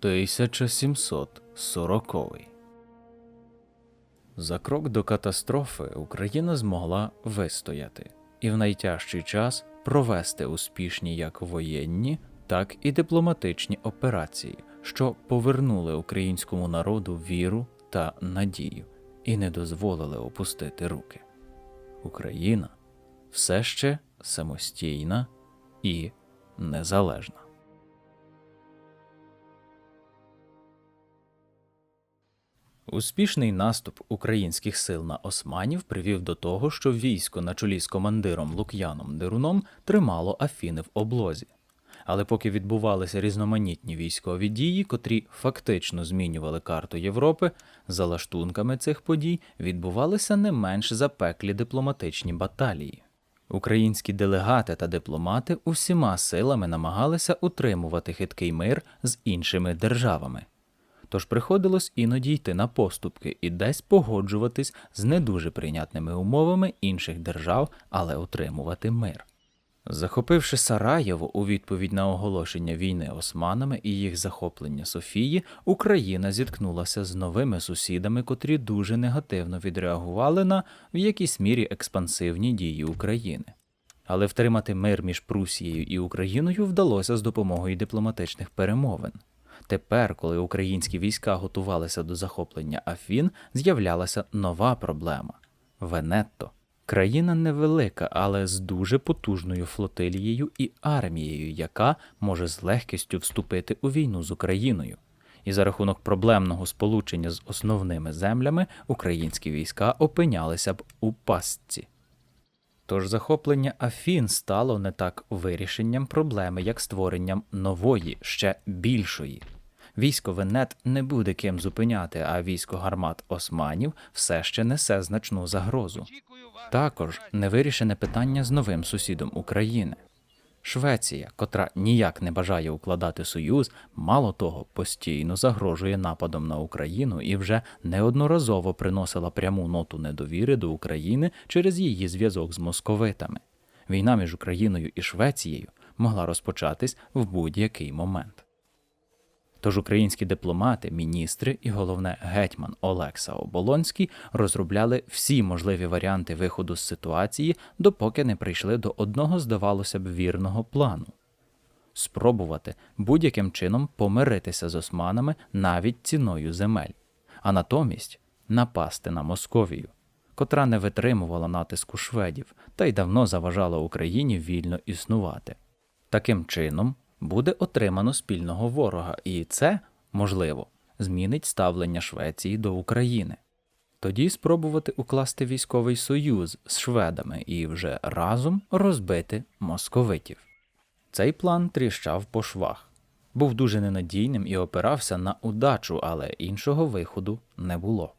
1740 За крок до катастрофи Україна змогла вистояти і в найтяжчий час провести успішні як воєнні, так і дипломатичні операції, що повернули українському народу віру та надію і не дозволили опустити руки. Україна все ще самостійна і незалежна. Успішний наступ українських сил на османів привів до того, що військо на чолі з командиром Лук'яном Деруном тримало Афіни в облозі. Але поки відбувалися різноманітні військові дії, котрі фактично змінювали карту Європи, за лаштунками цих подій відбувалися не менш запеклі дипломатичні баталії. Українські делегати та дипломати усіма силами намагалися утримувати хиткий мир з іншими державами. Тож приходилось іноді йти на поступки і десь погоджуватись з не дуже прийнятними умовами інших держав, але утримувати мир. Захопивши Сараєво у відповідь на оголошення війни османами і їх захоплення Софії, Україна зіткнулася з новими сусідами, котрі дуже негативно відреагували на в якійсь мірі експансивні дії України. Але втримати мир між Прусією і Україною вдалося з допомогою дипломатичних перемовин. Тепер, коли українські війська готувалися до захоплення Афін, з'являлася нова проблема Венетто. Країна невелика, але з дуже потужною флотилією і армією, яка може з легкістю вступити у війну з Україною. І за рахунок проблемного сполучення з основними землями українські війська опинялися б у пастці. Тож захоплення Афін стало не так вирішенням проблеми, як створенням нової, ще більшої. Військо Венет не буде ким зупиняти, а військо гармат османів все ще несе значну загрозу. Також невирішене питання з новим сусідом України. Швеція, котра ніяк не бажає укладати союз, мало того, постійно загрожує нападом на Україну і вже неодноразово приносила пряму ноту недовіри до України через її зв'язок з московитами. Війна між Україною і Швецією могла розпочатись в будь-який момент. Тож українські дипломати, міністри і головне гетьман Олекса Оболонський розробляли всі можливі варіанти виходу з ситуації, допоки не прийшли до одного, здавалося б, вірного плану спробувати будь-яким чином помиритися з османами навіть ціною земель, а натомість напасти на Московію, котра не витримувала натиску шведів та й давно заважала Україні вільно існувати. Таким чином, буде отримано спільного ворога, і це, можливо, змінить ставлення Швеції до України. Тоді спробувати укласти військовий союз з шведами і вже разом розбити московитів. Цей план тріщав по швах, був дуже ненадійним і опирався на удачу, але іншого виходу не було.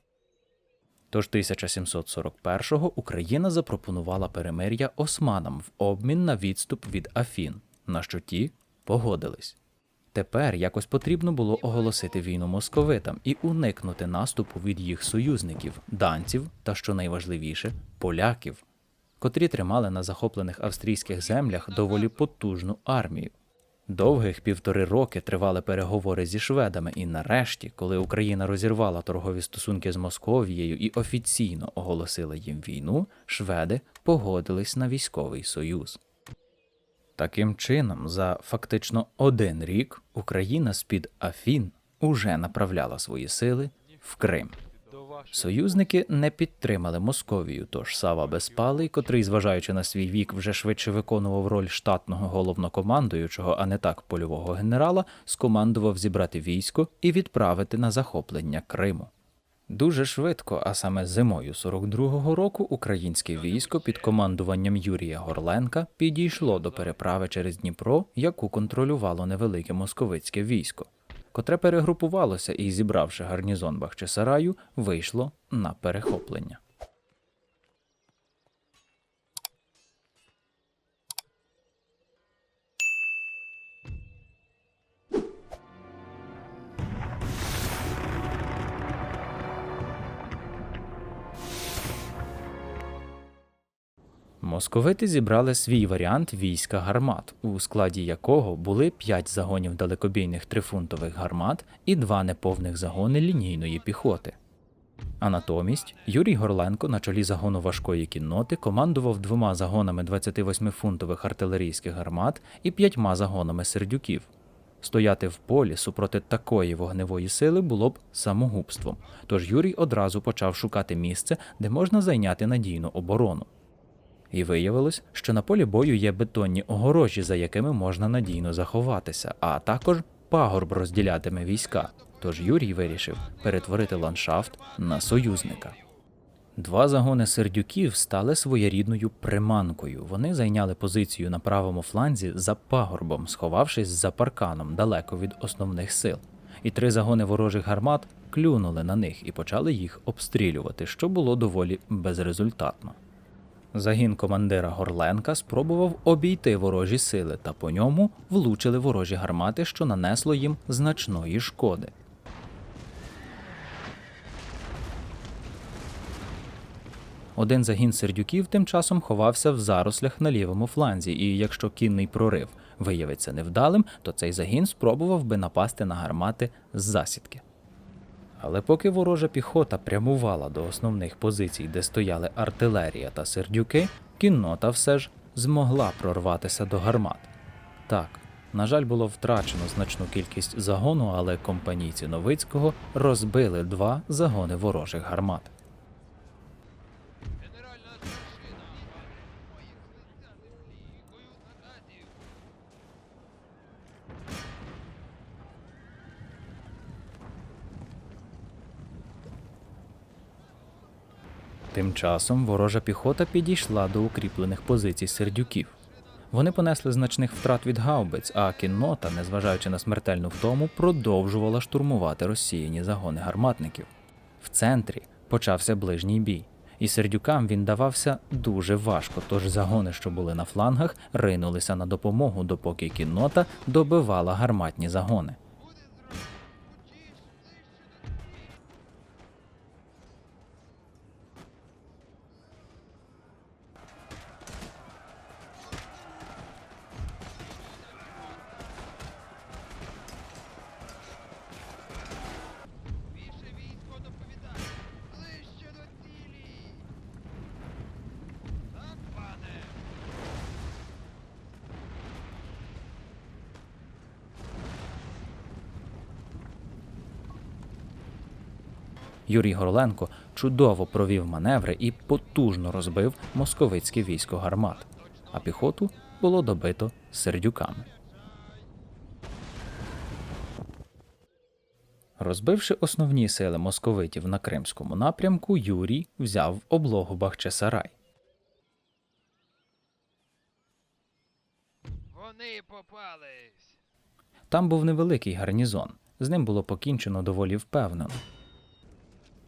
Тож 1741-го Україна запропонувала перемир'я османам в обмін на відступ від Афін, на що ті погодились. Тепер якось потрібно було оголосити війну московитам і уникнути наступу від їх союзників, данців та, що найважливіше, поляків, котрі тримали на захоплених австрійських землях доволі потужну армію. Довгих півтори роки тривали переговори зі шведами, і нарешті, коли Україна розірвала торгові стосунки з Московією і офіційно оголосила їм війну, шведи погодились на військовий союз. Таким чином, за фактично один рік Україна з-під Афін уже направляла свої сили в Крим. Союзники не підтримали Московію, тож Сава Безпалий, котрий, зважаючи на свій вік, вже швидше виконував роль штатного головнокомандуючого, а не так польового генерала, скомандував зібрати військо і відправити на захоплення Криму. Дуже швидко, а саме зимою 42-го року, українське військо під командуванням Юрія Горленка підійшло до переправи через Дніпро, яку контролювало невелике московицьке військо, котре перегрупувалося і, зібравши гарнізон Бахчисараю, вийшло на перехоплення. Московити зібрали свій варіант війська гармат, у складі якого були 5 загонів далекобійних трифунтових гармат і два неповних загони лінійної піхоти. А натомість Юрій Горленко на чолі загону важкої кінноти командував двома загонами 28-фунтових артилерійських гармат і п'ятьма загонами сердюків. Стояти в полі супроти такої вогневої сили було б самогубством, тож Юрій одразу почав шукати місце, де можна зайняти надійну оборону. І виявилось, що на полі бою є бетонні огорожі, за якими можна надійно заховатися, а також пагорб розділятиме війська. Тож Юрій вирішив перетворити ландшафт на союзника. Два загони сердюків стали своєрідною приманкою. Вони зайняли позицію на правому фланзі за пагорбом, сховавшись за парканом далеко від основних сил. І три загони ворожих гармат клюнули на них і почали їх обстрілювати, що було доволі безрезультатно. Загін командира Горленка спробував обійти ворожі сили, та по ньому влучили ворожі гармати, що нанесло їм значної шкоди. Один загін сердюків тим часом ховався в зарослях на лівому фланзі, і якщо кінний прорив виявиться невдалим, то цей загін спробував би напасти на гармати з засідки. Але поки ворожа піхота прямувала до основних позицій, де стояли артилерія та сердюки, кіннота все ж змогла прорватися до гармат. Так, на жаль, було втрачено значну кількість загону, але компанійці Новицького розбили два загони ворожих гармат. Тим часом ворожа піхота підійшла до укріплених позицій сердюків. Вони понесли значних втрат від гаубиць, а кіннота, незважаючи на смертельну втому, продовжувала штурмувати розсіяні загони гарматників. В центрі почався ближній бій, і сердюкам він давався дуже важко, тож загони, що були на флангах, ринулися на допомогу, допоки кіннота добивала гарматні загони. Юрій Горленко чудово провів маневри і потужно розбив московицьке військо гармат, а піхоту було добито сердюками. Розбивши основні сили московитів на кримському напрямку, Юрій взяв облогу Бахчисарай. Вони попались! Там був невеликий гарнізон, з ним було покінчено доволі впевнено.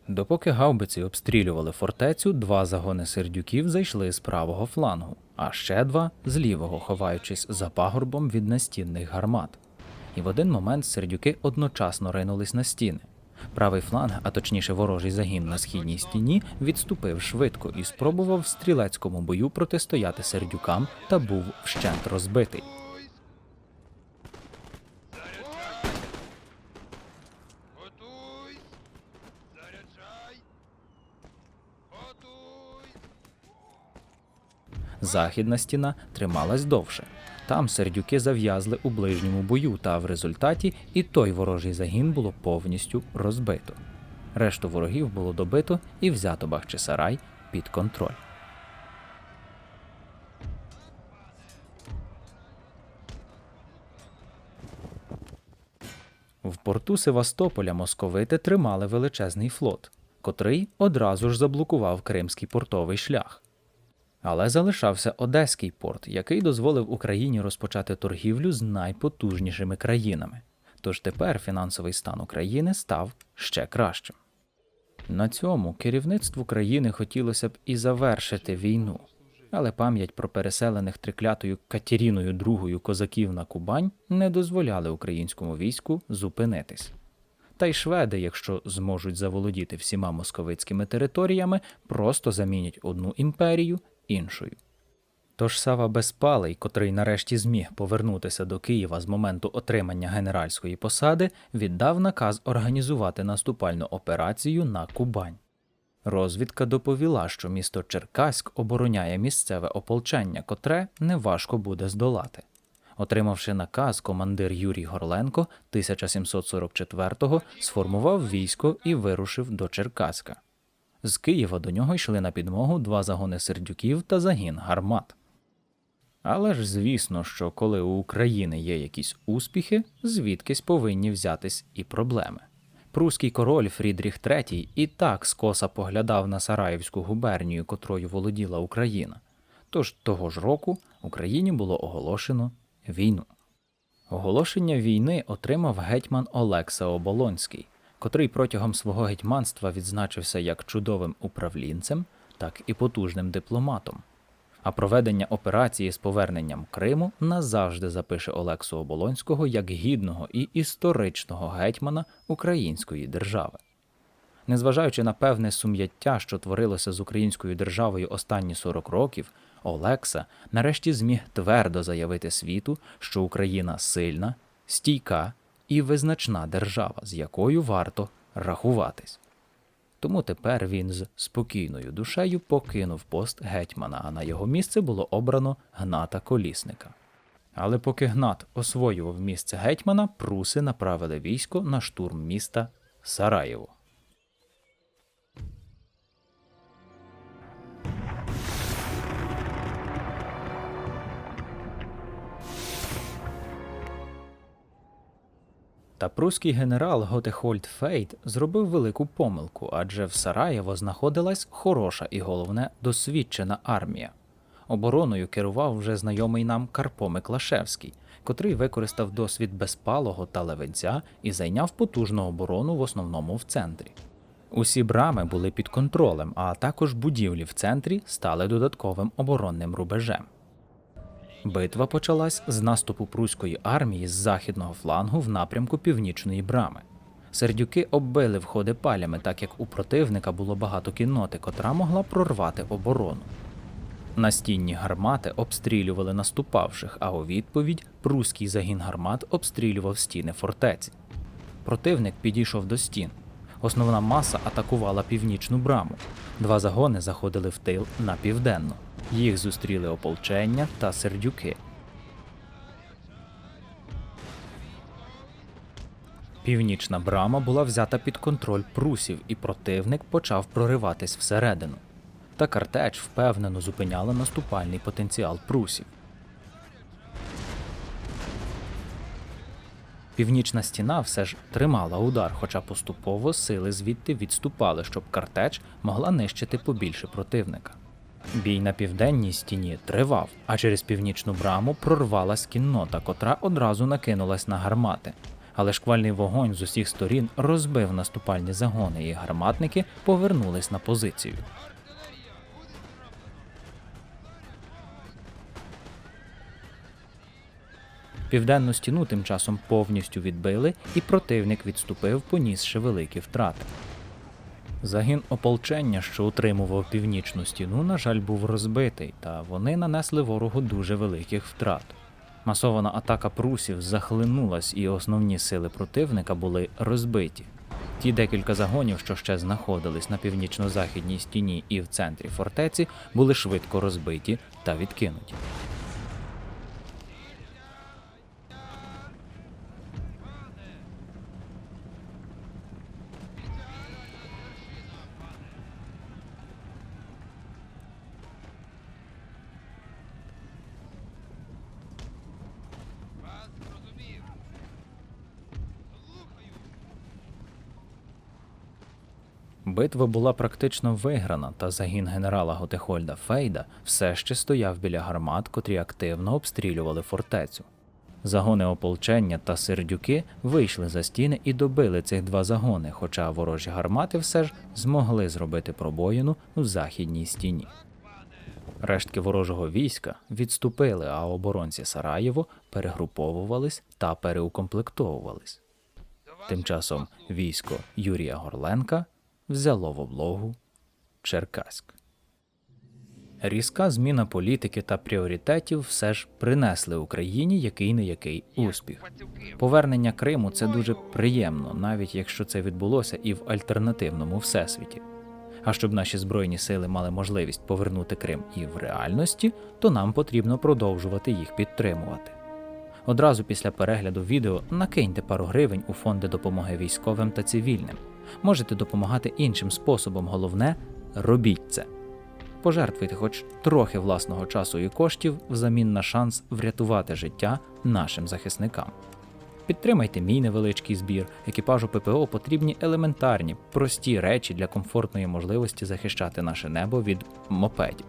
Допоки гаубиці обстрілювали фортецю, два загони сердюків зайшли з правого флангу, а ще два з лівого, ховаючись за пагорбом від настінних гармат. І в один момент сердюки одночасно ринулись на стіни. Правий фланг, а точніше ворожий загін на східній стіні, відступив швидко і спробував в стрілецькому бою протистояти сердюкам та був вщент розбитий. Західна стіна трималась довше. Там сердюки зав'язли у ближньому бою, та в результаті і той ворожий загін було повністю розбито. Решту ворогів було добито і взято Бахчисарай під контроль. В порту Севастополя московити тримали величезний флот, котрий одразу ж заблокував кримський портовий шлях. Але залишався Одеський порт, який дозволив Україні розпочати торгівлю з найпотужнішими країнами. Тож тепер фінансовий стан України став ще кращим. На цьому керівництву країни хотілося б і завершити війну, але пам'ять про переселених триклятою Катеріною II козаків на Кубань не дозволяли українському війську зупинитись. Та й шведи, якщо зможуть заволодіти всіма московицькими територіями, просто замінять одну імперію іншою. Тож Сава Безпалий, котрий нарешті зміг повернутися до Києва з моменту отримання генеральської посади, віддав наказ організувати наступальну операцію на Кубань. Розвідка доповіла, що місто Черкаськ обороняє місцеве ополчення, котре неважко буде здолати. Отримавши наказ, командир Юрій Горленко 1744-го сформував військо і вирушив до Черкаська. З Києва до нього йшли на підмогу два загони сердюків та загін гармат. Але ж звісно, що коли у України є якісь успіхи, звідкись повинні взятись і проблеми. Пруський король Фрідріх III і так скоса поглядав на Сараївську губернію, котрою володіла Україна. Тож того ж року Україні було оголошено війну. Оголошення війни отримав гетьман Олекса Оболонський, котрий протягом свого гетьманства відзначився як чудовим управлінцем, так і потужним дипломатом. А проведення операції з поверненням Криму назавжди запише Олексу Оболонського як гідного і історичного гетьмана Української держави. Незважаючи на певне сум'яття, що творилося з українською державою останні 40 років, Олекса нарешті зміг твердо заявити світу, що Україна сильна, стійка і визначна держава, з якою варто рахуватись. Тому тепер він з спокійною душею покинув пост гетьмана, а на його місце було обрано Гната Колісника. Але поки Гнат освоював місце гетьмана, пруси направили військо на штурм міста Сараєво. Та пруський генерал Готехольд Фейт зробив велику помилку, адже в Сараєво знаходилась хороша і головне досвідчена армія. Обороною керував вже знайомий нам Карпо Миклашевський, котрий використав досвід Безпалого та Левенця і зайняв потужну оборону в основному в центрі. Усі брами були під контролем, а також будівлі в центрі стали додатковим оборонним рубежем. Битва почалась з наступу пруської армії з західного флангу в напрямку північної брами. Сердюки оббили входи палями, так як у противника було багато кінноти, котра могла прорвати оборону. Настінні гармати обстрілювали наступавших, а у відповідь пруський загін гармат обстрілював стіни фортеці. Противник підійшов до стін. Основна маса атакувала північну браму. Два загони заходили в тил на південно. Їх зустріли ополчення та сердюки. Північна брама була взята під контроль прусів, і противник почав прориватись всередину. Та картеч впевнено зупиняла наступальний потенціал прусів. Північна стіна все ж тримала удар, хоча поступово сили звідти відступали, щоб картеч могла нищити побільше противника. Бій на південній стіні тривав, а через північну браму прорвалась кіннота, котра одразу накинулась на гармати. Але шквальний вогонь з усіх сторін розбив наступальні загони, і гарматники повернулись на позицію. Південну стіну тим часом повністю відбили, і противник відступив, понісши великі втрати. Загін ополчення, що утримував північну стіну, на жаль, був розбитий, та вони нанесли ворогу дуже великих втрат. Масована атака прусів захлинулась, і основні сили противника були розбиті. Ті декілька загонів, що ще знаходились на північно-західній стіні і в центрі фортеці, були швидко розбиті та відкинуті. Битва була практично виграна, та загін генерала Готехольда Фейда все ще стояв біля гармат, котрі активно обстрілювали фортецю. Загони ополчення та сердюки вийшли за стіни і добили цих два загони, хоча ворожі гармати все ж змогли зробити пробоїну в західній стіні. Рештки ворожого війська відступили, а оборонці Сараєво перегруповувались та переукомплектовувались. Тим часом військо Юрія Горленка взяло в облогу Черкаськ. Різка зміна політики та пріоритетів все ж принесли Україні який не який успіх. Повернення Криму це дуже приємно, навіть якщо це відбулося і в альтернативному всесвіті. А щоб наші збройні сили мали можливість повернути Крим і в реальності, то нам потрібно продовжувати їх підтримувати. Одразу після перегляду відео накиньте пару гривень у фонди допомоги військовим та цивільним. Можете допомагати іншим способом, головне робіть це. Пожертвуйте хоч трохи власного часу і коштів взамін на шанс врятувати життя нашим захисникам. Підтримайте мій невеличкий збір. Екіпажу ППО потрібні елементарні, прості речі для комфортної можливості захищати наше небо від мопедів.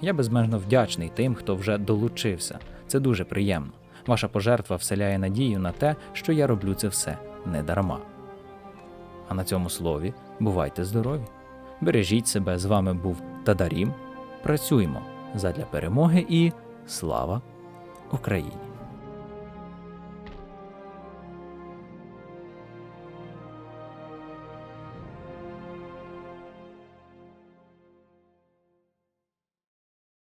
Я безмежно вдячний тим, хто вже долучився. Це дуже приємно. Ваша пожертва вселяє надію на те, що я роблю це все не дарма. А на цьому слові бувайте здорові! Бережіть себе, з вами був Тадарім. Працюймо задля перемоги і слава Україні!